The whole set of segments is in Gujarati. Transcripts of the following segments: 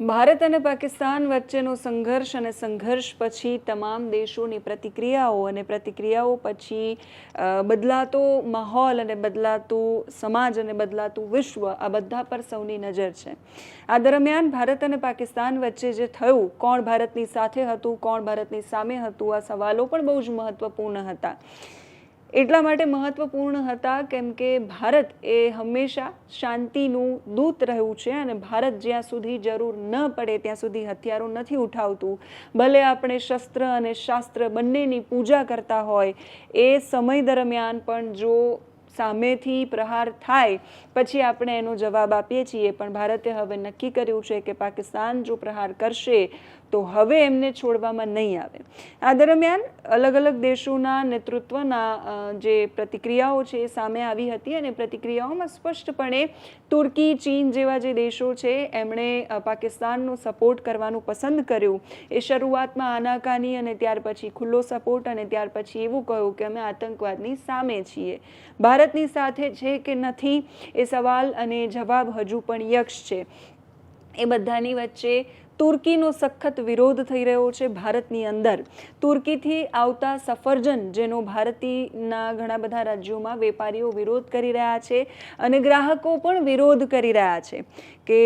ભારત અને પાકિસ્તાન વચ્ચેનો સંઘર્ષ અને સંઘર્ષ પછી તમામ દેશોની પ્રતિક્રિયાઓ અને પ્રતિક્રિયાઓ પછી બદલાતો માહોલ અને બદલાતું સમાજ અને બદલાતું વિશ્વ આ બધા પર સૌની નજર છે. આ દરમિયાન ભારત અને પાકિસ્તાન વચ્ચે જે થયું, કોણ ભારતની સાથે હતું, કોણ ભારતની સામે હતું, આ સવાલો પણ બહુ જ મહત્વપૂર્ણ હતા. એટલા માટે મહત્વપૂર્ણ હતા કેમ કે ભારત એ હંમેશા શાંતિનું દૂત રહ્યું છે અને ભારત જ્યાં સુધી જરૂર ન પડે ત્યાં સુધી હથિયારો નથી ઉઠાવતું. ભલે આપણે શસ્ત્ર અને શાસ્ત્ર બંનેની પૂજા કરતા હોય, એ સમય દરમિયાન પણ જો સામેથી પ્રહાર થાય, પછી આપણે એનો જવાબ આપીએ છીએ. પણ ભારતે હવે નક્કી કર્યું છે કે પાકિસ્તાન જો પ્રહાર કરશે તો હવે એમને છોડવામાં નહીં આવે. આ દરમિયાન અલગ અલગ દેશોના નેતૃત્વના જે પ્રતિક્રિયાઓ છે એ સામે આવી હતી અને પ્રતિક્રિયાઓમાં સ્પષ્ટપણે તુર્કી, ચીન જેવા જે દેશો છે, એમણે પાકિસ્તાનનો સપોર્ટ કરવાનું પસંદ કર્યું. એ શરૂઆતમાં આનાકાની અને ત્યાર પછી ખુલ્લો સપોર્ટ અને ત્યાર પછી એવું કહ્યું કે અમે આતંકવાદની સામે છીએ. ભારતની સાથે છે કે નથી એ સવાલ અને જવાબ હજુ પણ યક્ષ છે. એ બધાની વચ્ચે તુર્કીનો સખત વિરોધ થઈ રહ્યો છે ભારતની અંદર. તુર્કીથી આવતા સફરજન જેનો ભારતીના ઘણા બધા રાજ્યોમાં વેપારીઓ વિરોધ કરી રહ્યા છે અને ગ્રાહકો પણ વિરોધ કરી રહ્યા છે કે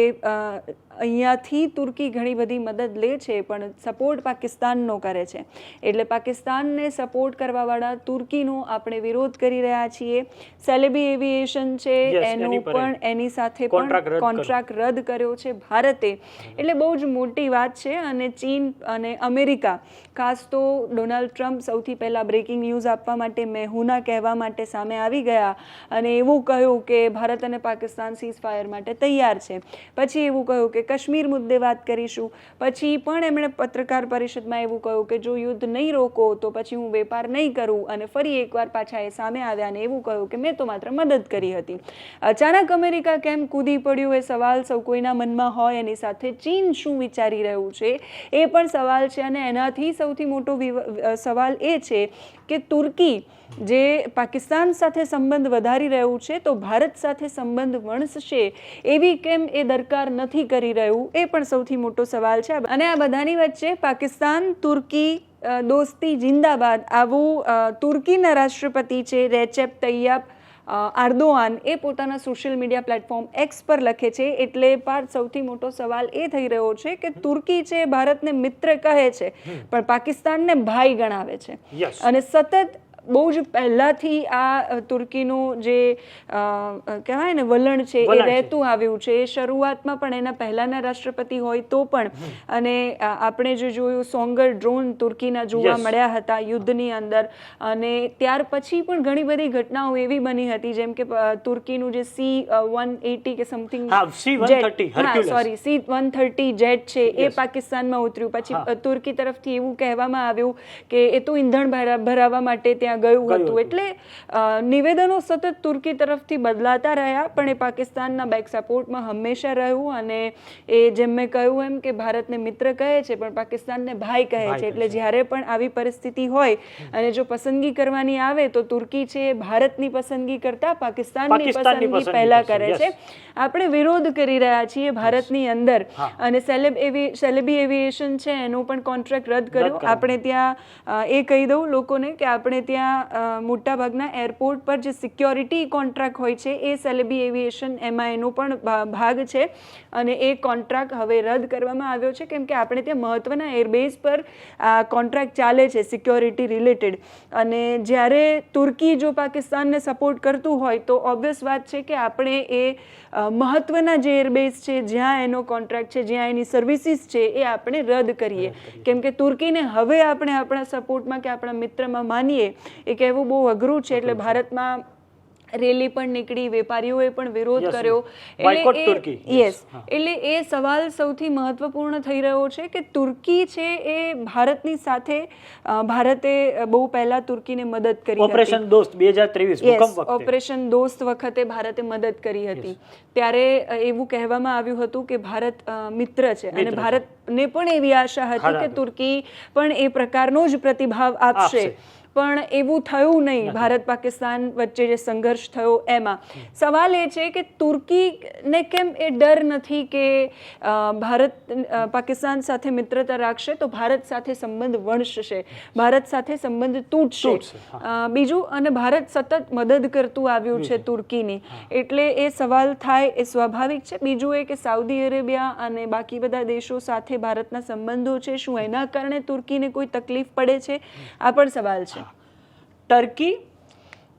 અહીંયાથી તુર્કી ઘણી બધી મદદ લે છે પણ સપોર્ટ પાકિસ્તાનનો કરે છે. એટલે પાકિસ્તાનને સપોર્ટ કરવાવાળા તુર્કીનો આપણે વિરોધ કરી રહ્યા છીએ. સેલેબી એવિએશન છે એનું પણ એની સાથે પણ કોન્ટ્રાક્ટ રદ કર્યો છે ભારતે. એટલે બહુ જ મોટી વાત છે અને ચીન અને અમેરિકા, ખાસ તો ડોનાલ્ડ ટ્રમ્પ સૌથી પહેલાં બ્રેકિંગ ન્યૂઝ આપવા માટે મેહુના કહેવા માટે સામે આવી ગયા અને એવું કહ્યું કે ભારત અને પાકિસ્તાન સીઝ ફાયર માટે તૈયાર છે. પછી એવું કહ્યું કે કાશ્મીર મુદ્દે વાત કરીશું. પછી પણ એમણે પત્રકાર પરિષદમાં એવું કહ્યું કે જો યુદ્ધ નહીં રોકો તો પછી હું વેપાર નહીં કરું અને ફરી એકવાર પાછા એ સામે આવ્યા અને એવું કહ્યું કે મેં તો માત્ર મદદ કરી હતી. અચાનક અમેરિકા કેમ કૂદી પડ્યું એ સવાલ સૌ કોઈના મનમાં હોય એની સાથે ચીન શું વિચારી રહ્યું છે. એ પણ સવાલ છે અને એનાથી સૌથી મોટો સવાલ એ છે કે તુર્કી જે પાકિસ્તાન સાથે સંબંધ વધારી રહ્યું છે તો ભારત સાથે સંબંધ વણસશે એવી કેમ એ દરકાર નથી કરી રહ્યું? એ પણ સૌથી મોટો સવાલ છે. અને આ બધાની વચ્ચે પાકિસ્તાન, તુર્કી દોસ્તી, જિંદાબાદ આવું તુર્કીના રાષ્ટ્રપતિ છે રેચેપ તૈયાબ આર્દોઆન એ પોતાના સોશિયલ મીડિયા પ્લેટફોર્મ એક્સ પર લખે છે. એટલે પાર સૌથી મોટો સવાલ એ થઈ રહ્યો છે કે તુર્કી છે ભારતને મિત્ર કહે છે પણ પાકિસ્તાનને ભાઈ ગણાવે છે. અને સતત બહુ જ પહેલાથી આ તુર્કીનું જે કહેવાય ને વલણ છે એ રહેતું આવ્યું છે. એ શરૂઆતમાં પણ એના પહેલાના રાષ્ટ્રપતિ હોય તો પણ અને આપણે જે જોયું સોંગર ડ્રોન તુર્કીના જોવા મળ્યા હતા યુદ્ધની અંદર. અને ત્યાર પછી પણ ઘણી બધી ઘટનાઓ એવી બની હતી જેમ કે તુર્કીનું જે સી વન એટી કે સમથિંગ હા, sorry C one thirty jet છે એ પાકિસ્તાનમાં ઉતર્યું. પછી તુર્કી તરફથી એવું કહેવામાં આવ્યું કે એ તો ઈંધણ ભરા- ભરાવવા માટે ત્યાં ગયું ગયું હતું. એટલે નિવેદનો સતત તુર્કી તરફથી બદલાતા રહ્યા પણ એ પાકિસ્તાનના બેક સપોર્ટમાં હંમેશા રહ્યું અને એ જેમ મેં કહ્યું એમ કે ભારતને મિત્ર કહે છે પણ પાકિસ્તાનને ભાઈ કહે છે. એટલે જ્યારે પણ આવી પરિસ્થિતિ હોય અને જો પસંદગી કરવાની આવે તો તુર્કી છે એ ભારતની પસંદગી કરતા પાકિસ્તાનની પસંદગી પહેલા કરે છે. આપણે વિરોધ કરી રહ્યા છીએ ભારતની અંદર અને સેલેબ એવી સેલેબી એવિએશન છે એનો પણ કોન્ટ્રાક્ટ રદ કર્યો. કર્યો. આપણે ત્યાં એ કહી દઉં લોકોને કે આપણે ત્યાં અ, મોટાભાગના એરપોર્ટ પર જે સિક્યોરિટી કોન્ટ્રાક્ટ હોય છે એ સેલેબી એવિએશન એમાં એનો પણ ભાગ છે. અને એ કોન્ટ્રાક્ટ હવે રદ કરવામાં આવ્યો છે કેમ કે આપણે ત્યાં મહત્ત્વના એરબેઝ પર આ કોન્ટ્રાક્ટ ચાલે છે સિક્યોરિટી રિલેટેડ. અને જ્યારે તુર્કી જો પાકિસ્તાનને સપોર્ટ કરતું હોય તો ઓબ્વિયસ વાત છે કે આપણે એ મહત્ત્વના જે એરબેઝ છે જ્યાં એનો કોન્ટ્રાક્ટ છે જ્યાં એની સર્વિસીસ છે એ આપણે રદ કરીએ. કેમ કે તુર્કીને હવે આપણે આપણા સપોર્ટમાં કે આપણા મિત્રમાં માનીએ એ કહેવું બહુ અઘરું છે એટલે ભારતમાં રેલી પણ નીકળી વેપારીઓએ પણ વિરોધ કર્યો. એટલે યસ એટલે એ સવાલ સૌથી મહત્વપૂર્ણ થઈ રહ્યો છે કે તુર્કી છે એ ભારતની સાથે ભારતે બહુ પહેલા તુર્કીને મદદ કરી ઓપરેશન દોસ્ત બે હજાર ત્રેવીસ યસ વખતે. ઓપરેશન દોસ્ત વખતે ભારતે મદદ કરી હતી. ત્યારે એવું કહેવામાં આવ્યું હતું કે ભારત મિત્ર છે. અને ભારતને પણ એવી આશા હતી કે તુર્કી પણ એ પ્રકારનો જ પ્રતિભાવ આપશે. પણ એવું થયું નહીં. ભારત પાકિસ્તાન વચ્ચે જે સંઘર્ષ થયો એમાં. સવાલ એ છે કે તુર્કીને કેમ એ ડર નથી કે ભારત પાકિસ્તાન સાથે મિત્રતા રાખશે તો ભારત સાથે સંબંધ વણસશે. ભારત સાથે સંબંધ તૂટશે. બીજું અને ભારત સતત મદદ કરતું આવ્યું છે તુર્કીની. એટલે એ સવાલ થાય એ સ્વાભાવિક છે. બીજું એ કે સાઉદી અરેબિયા અને બાકી બધા દેશો સાથે ભારતના સંબંધો છે. શું એના કારણે તુર્કીને કોઈ તકલીફ પડે છે? આ પણ સવાલ છે. ટર્કી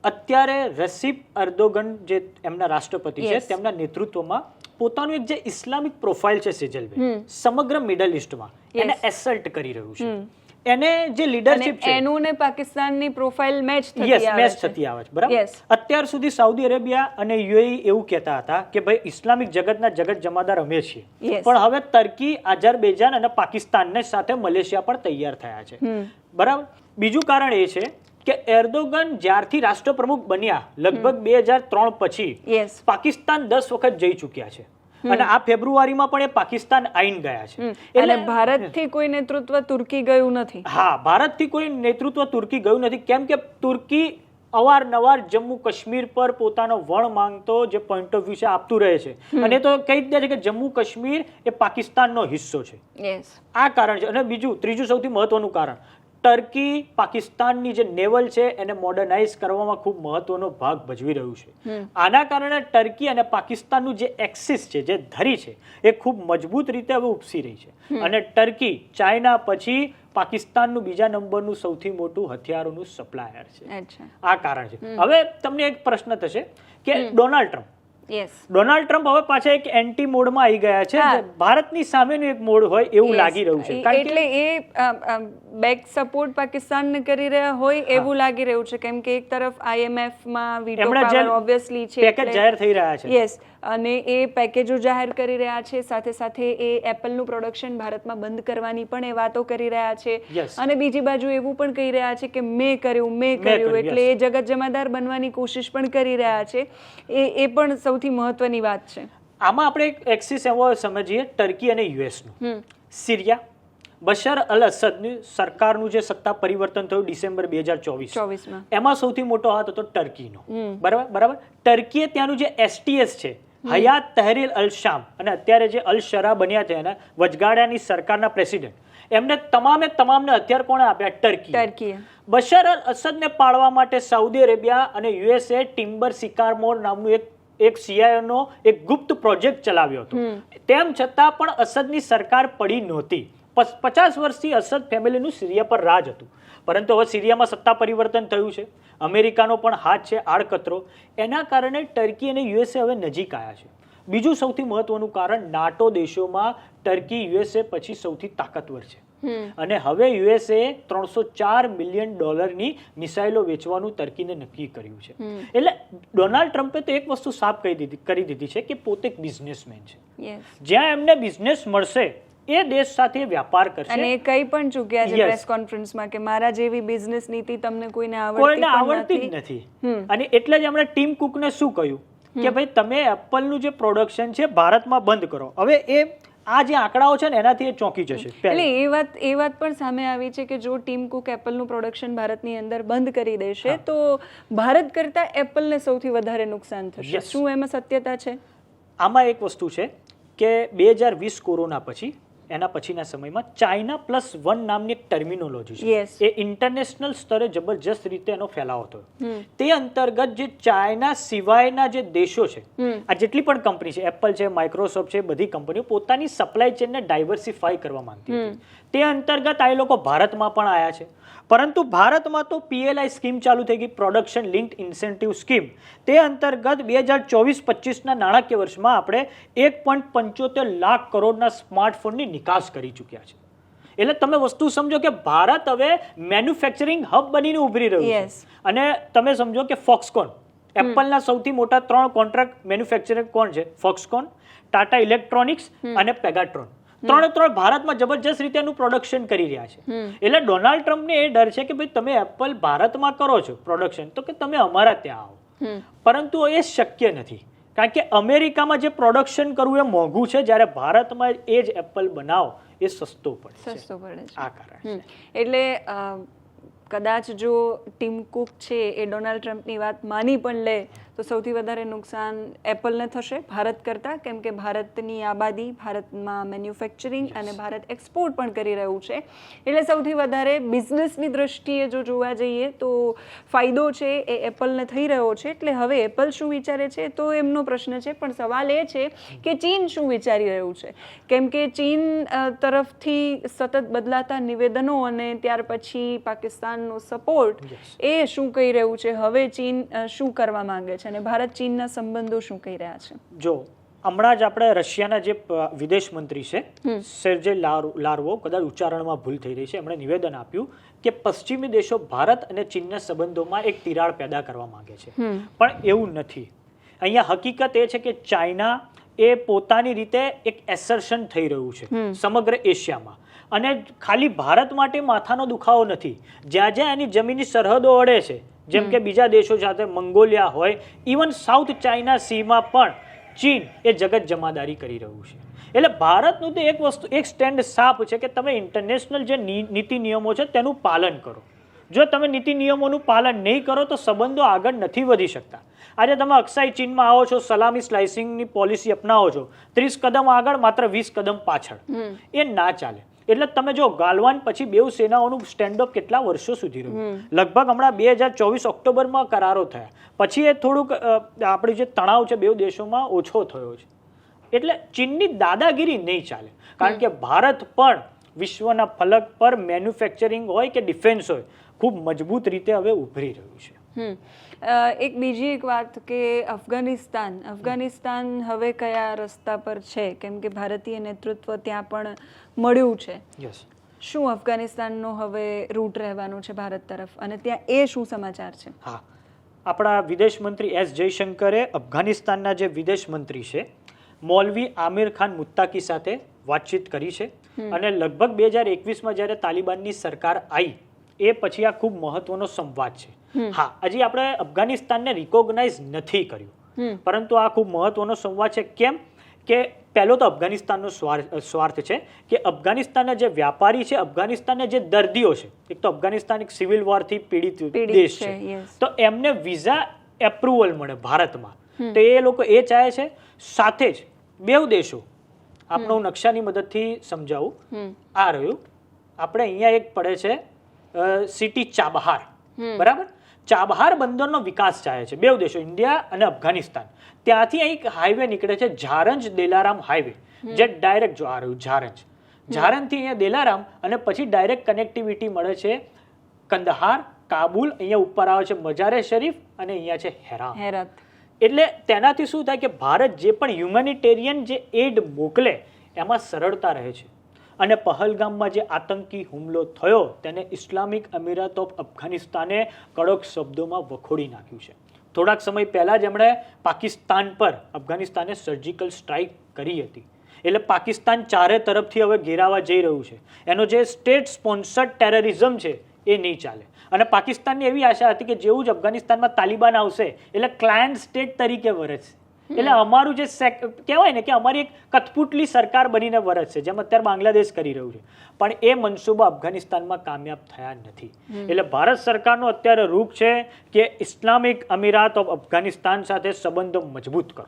અત્યારે રસીપ અર્દોગન જે એમના રાષ્ટ્રપતિ છે તેમના નેતૃત્વમાં પોતાનું એક જે ઇસ્લામિક પ્રોફાઇલ છે સેજલભાઈ સમગ્ર મિડલ ઇસ્ટમાં એને એસલ્ટ કરી રહ્યું છે. એને જે લીડરશિપ છે એનું ને પાકિસ્તાનની પ્રોફાઇલ મેચ થતી યસ છે. મેચ થતી આવે છે બરાબર? અત્યાર સુધી સાઉદી અરેબિયા અને યુએઈ એવું કહેતા હતા કે ભાઈ ઇસ્લામિક જગતના જગત જમાદાર અમે છીએ. પણ હવે તર્કી અઝરબૈજાન અને પાકિસ્તાનને સાથે મલેશિયા પણ તૈયાર થયા છે. બરાબર? બીજું કારણ એ છે કે એર્દોગન જ્યારથી રાષ્ટ્રપ્રમુખ બન્યા લગભગ બે હજાર ત્રણ પછી પાકિસ્તાન દસ વખત જઈ ચૂક્યા છે. અને આ ફેબ્રુઆરીમાં પણ એ પાકિસ્તાન આઈન ગયા છે. એટલે ભારતથી કોઈ નેતૃત્વ તુર્કી ગયું નથી. હા ભારતથી કોઈ નેતૃત્વ તુર્કી ગયું નથી. કેમ કે તુર્કી અવારનવાર જમ્મુ કાશ્મીર પર પોતાનો વણ માંગતો જે પોઈન્ટ ઓફ વ્યૂ છે આપતું રહે છે. અને તો કહી દે છે કે જમ્મુ કાશ્મીર એ પાકિસ્તાનનો હિસ્સો છે. આ કારણ છે. અને બીજું ત્રીજું સૌથી મહત્વનું કારણ. ટર્કી પાકિસ્તાનની જે નેવલ છે એને મોડર્નાઇઝ કરવામાં ખૂબ મહત્વનો ભાગ ભજવી રહ્યું છે. આના કારણે ટર્કી અને પાકિસ્તાનનું જે એક્સિસ છે જે ધરી છે એ ખૂબ મજબૂત રીતે હવે ઉપસી રહી છે. અને ટર્કી ચાઇના પછી પાકિસ્તાનનું બીજા નંબરનું સૌથી મોટું હથિયારોનું સપ્લાયર છે. આ કારણ છે. હવે તમને એક પ્રશ્ન થશે કે ડોનાલ્ડ ટ્રમ્પ ડોનાલ્ડ ટ્રમ્પ હવે પાછા એક એન્ટી મોડમાં આવી ગયા છે ભારતની સામેનું એક મોડ હોય એવું લાગી રહ્યું છે. એટલે એ બેક સપોર્ટ પાકિસ્તાન કરી રહ્યા હોય એવું લાગી રહ્યું છે. કેમ કે એક તરફ આઈએમએફમાં માં વીટો પાવર ઓબ્વિયસલી છે પેકેજ જાહેર થઈ રહ્યા છે. યસ અને એ પેકેજો જાહેર કરી રહ્યા છે. સાથે સાથે એ એપલનું પ્રોડક્શન ભારતમાં બંધ કરવાની પણ એ વાતો કરી રહ્યા છે. અને બીજી બાજુ એવું પણ કહી રહ્યા છે કે મેં કર્યું મેં કર્યું એટલે એ જગત જમાદાર બનવાની કોશિશ પણ કરી રહ્યા છે. એ એ પણ સૌથી મહત્વની વાત છે. આમાં આપણે એક એક્સિસ એવો સમજીએ ટર્કી અને યુએસનું સિરિયા બશર અલ અસદની સરકારનું જે સત્તા પરિવર્તન થયું ડિસેમ્બર બે હજાર ચોવીસ. ચોવીસમાં. એમાં સૌથી મોટો હાથ હતો ટર્કીનો બરાબર બરાબર? ટર્કીએ ત્યાંનું જે એસટીએસ છે હયાત તહેરીલ અલ શામ. અને અત્યારે જે અલ શરા બન્યા છે એના વચગાળાની સરકારના પ્રેસિડેન્ટ. એમને તમામે તમામને હથિયાર કોણે આપ્યા? ટર્કી ટર્કી બશર અલ અસદને પાળવા માટે સાઉદી અરેબિયા અને યુએસએ ટિમ્બર સિકારમોર નામનું એક એક સીઆઈઓનો એક ગુપ્ત પ્રોજેક્ટ ચલાવ્યો હતો. તેમ છતાં પણ અસદની સરકાર પડી નહોતી. પચ- પચાસ વર્ષથી અસદ ફેમિલીનું સિરિયા પર રાજ હતું. પરંતુ હવે સિરિયામાં સત્તા પરિવર્તન થયું છે. અમેરિકાનો પણ હાથ છે આડકતરો. એના કારણે ટર્કી અને યુએસએ હવે નજીક આવ્યા છે. બીજું સૌથી મહત્વનું કારણ નાટો દેશોમાં ટર્કી યુએસએ પછી સૌથી તાકાતવર છે. અને હવે યુએસએ ત્રણસો ચાર મિલિયન ડોલરની મિસાઇલો વેચવાનું ટર્કીને નક્કી કર્યું છે. એટલે ડોનાલ્ડ ટ્રમ્પે તો એક વસ્તુ સાફ કરી દીધી કરી દીધી છે કે પોતે બિઝનેસમેન છે. જ્યાં એમને બિઝનેસ મળશે એ દેશ સાથે વ્યાપાર અને કરશે એ કઈ પણ ચૂક્યા છે. પ્રેસ કોન્ફરન્સમાં કે મારા જેવી બિઝનેસ નીતિ તમને કોઈને આવડતી કોઈને આવડતી જ નથી. અને એટલે જ હમણાં ટીમ કુકને શું કહ્યું? કે ભાઈ તમે એપલનું જે પ્રોડક્શન છે ભારતમાં બંધ કરો. હવે એ આ જે આંકડાઓ છે ને એનાથી એ ચોંકી જશે એટલે એ વાત એ વાત પણ સામે આવી છે કે જો ટીમ કુક એપલનું પ્રોડક્શન ભારતની અંદર બંધ કરી દેશે તો ભારત કરતા એપલને સૌથી વધારે નુકસાન થશે. શું એમાં સત્યતા છે? આમાં એક વસ્તુ છે કે બે હજાર વીસ કોરોના પછી એના પછીના સમયમાં ચાઇના પ્લસ વન નામની એક ટર્મિનોલોજી છે. એ ઇન્ટરનેશનલ સ્તરે જબરજસ્ત રીતે એનો ફેલાવો થયો. તે અંતર્ગત જે ચાઇના સિવાયના જે દેશો છે આ જેટલી પણ કંપની છે એપલ છે માઇક્રોસોફ્ટ છે બધી કંપનીઓ પોતાની સપ્લાય ચેનને ડાયવર્સિફાઈ કરવા માંગતી તે અંતર્ગત આ લોકો ભારતમાં પણ આવ્યા છે. પરંતુ ભારતમાં તો પીએલઆઈ સ્કીમ ચાલુ થઈ ગઈ પ્રોડક્શન લિંક્ડ ઇન્સેન્ટિવ સ્કીમ તે અંતર્ગત બે હજાર ચોવીસ પચીસના નાણાકીય વર્ષમાં આપણે એક પોઈન્ટ પંચોતેર લાખ કરોડના સ્માર્ટફોનની નિકાસ કરી ચૂક્યા છે. એટલે તમે વસ્તુ સમજો કે ભારત હવે મેન્યુફેક્ચરિંગ હબ બનીને ઉભરી રહ્યું છે. અને તમે સમજો કે ફોક્સકોન એપલના સૌથી મોટા ત્રણ કોન્ટ્રાક્ટ મેન્યુફેક્ચરર કોણ છે? ફોક્સકોન ટાટા ઇલેક્ટ્રોનિક્સ અને પેગાટ્રોન ત્રણે ત્રણ ભારતમાં જબરજસ્ત રીતે એનું પ્રોડક્શન કરી રહ્યા છે. એટલે ડોનાલ્ડ ટ્રમ્પને એ ડર છે કે ભાઈ તમે એપલ ભારતમાં કરો છો પ્રોડક્શન તો કે તમે અમારા ત્યાં આવો. પરંતુ એ શક્ય નથી. કારણ કે અમેરિકામાં જે પ્રોડક્શન કરવું એ મોંઘું છે જ્યારે ભારતમાં એ જ એપલ બનાવો એ સસ્તો પડે સસ્તો પડે આ કારણ એટલે કદાચ જો ટીમ કુક છે એ ડોનાલ્ડ ટ્રમ્પની વાત માની પણ લે તો સૌથી વધારે નુકસાન એપલને થશે ભારત કરતાં કેમ કે ભારતની આબાદી ભારતમાં મેન્યુફેક્ચરિંગ અને ભારત એક્સપોર્ટ પણ કરી રહ્યું છે. એટલે સૌથી વધારે બિઝનેસની દ્રષ્ટિએ જો જોવા જઈએ તો ફાયદો છે એ એપલને થઈ રહ્યો છે. એટલે હવે એપલ શું વિચારે છે તો એમનો પ્રશ્ન છે પણ સવાલ એ છે કે ચીન શું વિચારી રહ્યું છે? કેમ કે ચીન તરફથી સતત બદલાતા નિવેદનો અને ત્યાર પછી પાકિસ્તાનનો સપોર્ટ એ શું કહી રહ્યું છે? હવે ચીન શું કરવા માંગે છે? અને ભારત ચીનના સંબંધો શું કહી રહ્યા છે? જો હમણાં જ આપણે રશિયાના જે વિદેશ મંત્રી છે સેર્જે લાર- લાર્વો કદાચ ઉચ્ચારણમાં ભૂલ થઈ રહી છે એમણે નિવેદન આપ્યું કે પશ્ચિમી દેશો ભારત અને ચીનના સંબંધોમાં એક તિરાડ પેદા કરવા માંગે છે. પણ એવું નથી. અહીંયા હકીકત એ છે કે ચાઇના એ પોતાની રીતે એક એસર્શન થઈ રહ્યું છે સમગ્ર એશિયામાં. અને ખાલી ભારત માટે માથાનો દુખાવો નથી. જ્યાં જ્યાં એની જમીનની સરહદો અડે છે જેમ કે બીજા દેશો સાથે મંગોલિયા હોય ઇવન સાઉથ ચાઇના સીમાં પણ ચીન એ જગત જમાદારી કરી રહ્યું છે. એટલે ભારતનું તો એક વસ્તુ એક સ્ટેન્ડ સાફ છે કે તમે ઇન્ટરનેશનલ જે નીતિ નિયમો છે તેનું પાલન કરો. જો તમે નીતિ નિયમોનું પાલન નહીં કરો તો સંબંધો આગળ નથી વધી શકતા. આજે તમે અક્ષય ચીનમાં આવો છો સલામી સ્લાઇસિંગની પોલિસી અપનાવો છો ત્રીસ કદમ આગળ માત્ર વીસ કદમ પાછળ. એ ના ચાલે. એટલે તમે જો ગાલવાન પછી બેઉ સેનાઓનું સ્ટેન્ડઅપ કેટલા વર્ષો સુધી રહ્યું? લગભગ હમણાં બે હજાર ચોવીસ ઓક્ટોબરમાં કરારો થયા. પછી એ થોડુંક આપણી જે તણાવ છે બેઉ દેશોમાં ઓછો થયો છે. એટલે ચીનની દાદાગીરી નહીં ચાલે. કારણ કે ભારત પણ વિશ્વના ફલક પર મેન્યુફેક્ચરિંગ હોય કે ડિફેન્સ હોય ખૂબ મજબૂત રીતે હવે ઉભરી રહ્યું છે. એક બીજી એક વાત કે અફઘાનિસ્તાન અફઘાનિસ્તાન હવે કયા રસ્તા પર છે? કેમ કે ભારતીય નેતૃત્વ ત્યાં પણ મળ્યું છે. યસ શું અફઘાનિસ્તાનનો હવે રૂટ રહેવાનો છે ભારત તરફ? અને ત્યાં એ શું સમાચાર છે? હા. આપણા વિદેશ મંત્રી એસ જયશંકરે અફઘાનિસ્તાનના જે વિદેશ મંત્રી છે મૌલવી આમિર ખાન મુત્તાકી સાથે વાતચીત કરી છે. અને લગભગ બે હજાર એકવીસમાં જ્યારે તાલિબાનની સરકાર આવી એ પછી આ ખૂબ મહત્વનો સંવાદ છે. હા હજી આપણે અફઘાનિસ્તાનને રિકોગ્નાઇઝ નથી કર્યું. પરંતુ આ ખૂબ મહત્વનો સંવાદ છે. કેમ? કે પહેલો તો અફઘાનિસ્તાનનો સ્વાર્થ સ્વાર્થ છે કે અફઘાનિસ્તાનના જે વ્યાપારી છે અફઘાનિસ્તાનના જે દર્દીઓ છે એક તો અફઘાનિસ્તાન એક સિવિલ વોરથી પીડિત દેશ છે, તો એમને વિઝા એપ્રુવલ મળે ભારતમાં. તો એ લોકો એ ચાહે છે સાથે જ બેવ દેશો. આપણો નકશાની મદદથી સમજાવું. આ રહ્યું. આપણે અહીંયા એક પડે છે સિટી ચાબહાર. બરાબર? ચાબહાર બંદરનો વિકાસ ચાહે છે. બે દેશો ઇન્ડિયા અને અફઘાનિસ્તાન. ત્યાંથી એક હાઈવે નીકળે છે ઝારંજ દેલારામ હાઈવે જે ડાયરેક્ટ જો આ રહ્યું ઝારંજ ઝારંજથી અહીંયા દેલારામ અને પછી ડાયરેક્ટ કનેક્ટિવિટી મળે છે કંદહાર કાબુલ અહીંયા ઉપર આવે છે મજારે શરીફ અને અહીંયા છે હેરામ હેરત. એટલે તેનાથી શું થાય કે ભારત જે પણ હ્યુમેનિટેરિયન જે એડ મોકલે એમાં સરળતા રહે છે. અને પહલગામમાં જે આતંકી હુમલો થયો, તેને ઇસ્લામિક અમીરાત ઓફ અફઘાનિસ્તાને કડક શબ્દોમાં વખોડી નાખ્યું છે. થોડાક સમય પહેલા જ એમણે પાકિસ્તાન પર અફઘાનિસ્તાને સર્જિકલ સ્ટ્રાઇક કરી હતી. એટલે પાકિસ્તાન ચારે તરફથી હવે ઘેરાવા જઈ રહ્યું છે. એનો જે સ્ટેટ સ્પોન્સર્ડ ટેરરિઝમ છે, એ નહીં ચાલે. અને પાકિસ્તાનની એવી આશા હતી કે જેવું જ અફઘાનિસ્તાનમાં તાલિબાન આવશે, એટલે ક્લાયન્ટ સ્ટેટ તરીકે વરસશે. એટલે અમારું જે કહેવાય ને કે અમારી એક કથપુટલી સરકાર બનીને વરસશે જેમ અત્યારે બાંગ્લાદેશ કરી રહ્યું છે. પણ એ મનસૂબા અફઘાનિસ્તાનમાં કામયાબ થયા નથી. એટલે ભારત સરકારનો અત્યારે રૂખ છે કે ઇસ્લામિક અમીરાત ઓફ અફઘાનિસ્તાન સાથે સંબંધો મજબૂત કરો.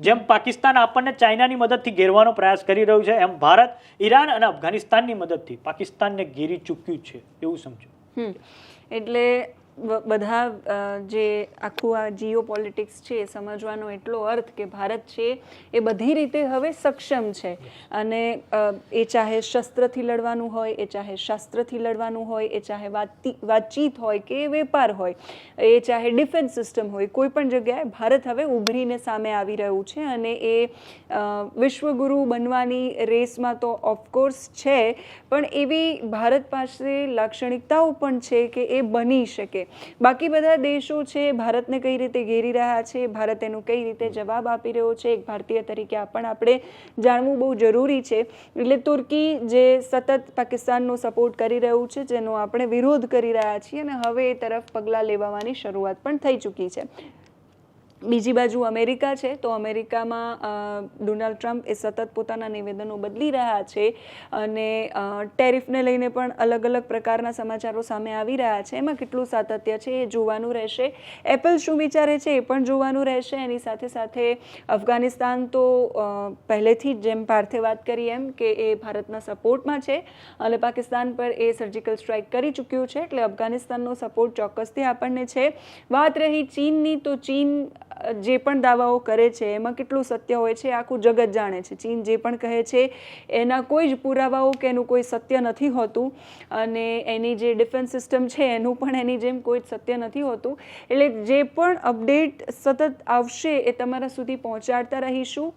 જેમ પાકિસ્તાન આપણને ચાઇનાની મદદથી ઘેરવાનો પ્રયાસ કરી રહ્યું છે એમ ભારત ઈરાન અને અફઘાનિસ્તાનની મદદથી પાકિસ્તાનને ઘેરી ચૂક્યું છે એવું સમજો. એટલે બધા જે આખું આ જીઓ પોલિટિક્સ છે સમજવાનો એટલો અર્થ કે ભારત છે એ બધી રીતે હવે સક્ષમ છે. અને એ ચાહે શસ્ત્રથી લડવાનું હોય, એ ચાહે શાસ્ત્રથી લડવાનું હોય, એ ચાહે વાતી, વાતચીત હોય કે વેપાર હોય, એ ચાહે ડિફેન્સ સિસ્ટમ હોય, કોઈ પણ જગ્યાએ ભારત હવે ઉભરીને સામે આવી રહ્યું છે અને એ વિશ્વગુરુ બનવાની રેસમાં તો ઓફકોર્સ છે, પણ એવી ભારત પાસે લાક્ષણિકતાઓ પણ છે કે એ બની શકે. બાકી બધા દેશો છે, ભારતને કઈ રીતે ઘેરી રહ્યા છે, ભારત એનું કઈ રીતે જવાબ આપી રહ્યો છે, એક ભારતીય તરીકે પણ આપણે જાણવું બહુ જરૂરી છે. એટલે તુર્કી જે સતત પાકિસ્તાનનો સપોર્ટ કરી રહ્યું છે, જેનો આપણે વિરોધ કરી રહ્યા છીએ અને હવે એ તરફ પગલાં લેવાની શરૂઆત પણ થઈ ચૂકી છે. બીજી બાજુ અમેરિકા છે, તો અમેરિકામાં ડોનાલ્ડ ટ્રમ્પ એ સતત પોતાના નિવેદનો બદલી રહ્યા છે અને ટેરિફને લઈને પણ અલગ અલગ પ્રકારના સમાચારો સામે આવી રહ્યા છે. એમાં કેટલું સાતત્ય છે એ જોવાનું રહેશે. એપલ શું વિચારે છે એ પણ જોવાનું રહેશે. એની સાથે સાથે અફઘાનિસ્તાન તો પહેલેથી જ જેમ પાર્થે વાત કરી એમ કે એ ભારતના સપોર્ટમાં છે અને પાકિસ્તાન પર એ સર્જિકલ સ્ટ્રાઇક કરી ચૂક્યું છે, એટલે અફઘાનિસ્તાનનો સપોર્ટ ચોક્કસથી આપણને છે. વાત રહી ચીનની, તો ચીન જે પણ દાવાઓ કરે છે, એમાં કેટલું સત્ય હોય છે આખું જગત જાણે છે. ચીન જે પણ કહે છે, એના કોઈ જ પુરાવાઓ કે એનું કોઈ સત્ય નથી હોતું અને એની જે ડિફેન્સ સિસ્ટમ છે, એનું પણ એની જેમ કોઈ જ સત્ય નથી હોતું. એટલે જે પણ અપડેટ સતત આવશે એ તમારા સુધી પહોંચાડતા રહીશું.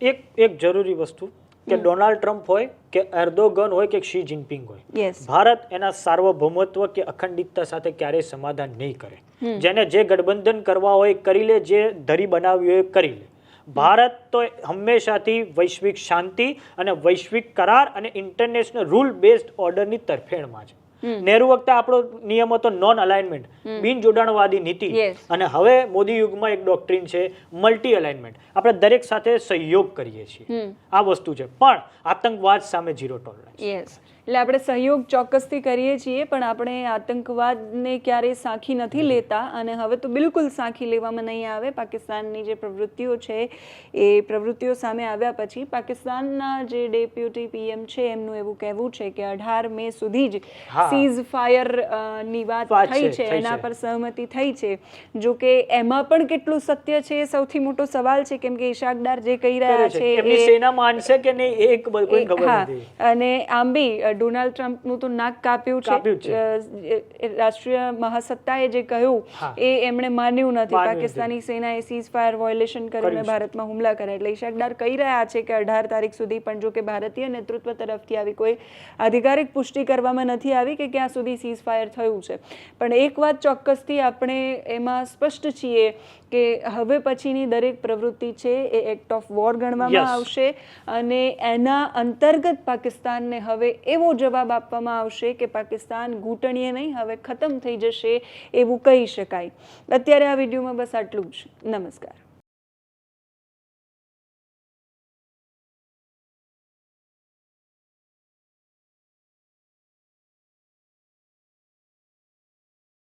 એક એક જરૂરી વસ્તુ કે ડોનાલ્ડ ટ્રમ્પ હોય કે એર્દોગન હોય કે શી જિનપિંગ હોય. ભારત એના સાર્વભૌમત્વ કે અખંડિતતા સાથે ક્યારેય સમાધાન નહીં કરે. જેને જે ગઠબંધન કરવા હોય કરી લે જે ધરી બનાવી હોય કરી લે. ભારત તો હંમેશાથી વૈશ્વિક શાંતિ અને વૈશ્વિક કરાર અને ઇન્ટરનેશનલ રૂલ બેઝડ ઓર્ડરની તરફેણમાં છે. નેહરુ વખતે આપણો નિયમ હતો નોન અલાઇનમેન્ટ બિન જોડાણવાદી નીતિ. અને હવે મોદી યુગમાં એક ડોક્ટ્રીન છે મલ્ટી અલાઇનમેન્ટ આપણે દરેક સાથે સહયોગ કરીએ છીએ. આ વસ્તુ છે. પણ આતંકવાદ સામે ઝીરો ટોલરન્સ એટલે આપણે સહયોગ ચોક્કસથી કરીએ છીએ પણ આપણે આતંકવાદને ક્યારેય સાંખી નથી લેતા અને હવે તો બિલકુલ સાંખી લેવામાં નહીં આવે. પાકિસ્તાનની જે પ્રવૃત્તિઓ છે એ પ્રવૃત્તિઓ સામે આવ્યા પછી પાકિસ્તાનના જે ડેપ્યુટી પીએમ છે એમનું એવું કહેવું છે કે અઢાર મે સુધી જ સીઝ ફાયરની વાત થઈ છે, એના પર સહમતિ થઈ છે. જો કે એમાં પણ કેટલું સત્ય છે એ સૌથી મોટો સવાલ છે કેમ કે ઈશાકદાર જે કહી રહ્યા છે. એમની એ સેના માનશે કે નહીં એક કોઈ ખબર નથી. અને આમ બી ડોનાલ્ડ ટ્રમ્પનું તો નાક કાપ્યું છે. રાષ્ટ્રીય મહાસત્તાએ જે કહ્યું એ એમણે માન્યું નથી. પાકિસ્તાની સેનાએ સીઝ ફાયર વોયલેશન કરીને ભારતમાં હુમલા કર્યા. એટલે ઈશાકદાર કહી રહ્યા છે કે અઢાર તારીખ સુધી પણ જો કે ભારતીય નેતૃત્વ તરફથી આવી કોઈ આધિકારિક પુષ્ટિ કરવામાં નથી આવી કે ક્યાં સુધી સીઝ ફાયર થયું છે. પણ એક વાત ચોક્કસથી આપણે એમાં સ્પષ્ટ છીએ કે હવે પછીની દરેક પ્રવૃત્તિ છે એ એક્ટ ઓફ વોર ગણવામાં આવશે. અને એના અંતર્ગત પાકિસ્તાનને હવે એવો જવાબ આપવામાં આવશે કે પાકિસ્તાન ઘૂંટણીએ નહીં, હવે ખતમ થઈ જશે એવું કહી શકાય. અત્યારે આ વિડીયોમાં બસ આટલું જ. નમસ્કાર.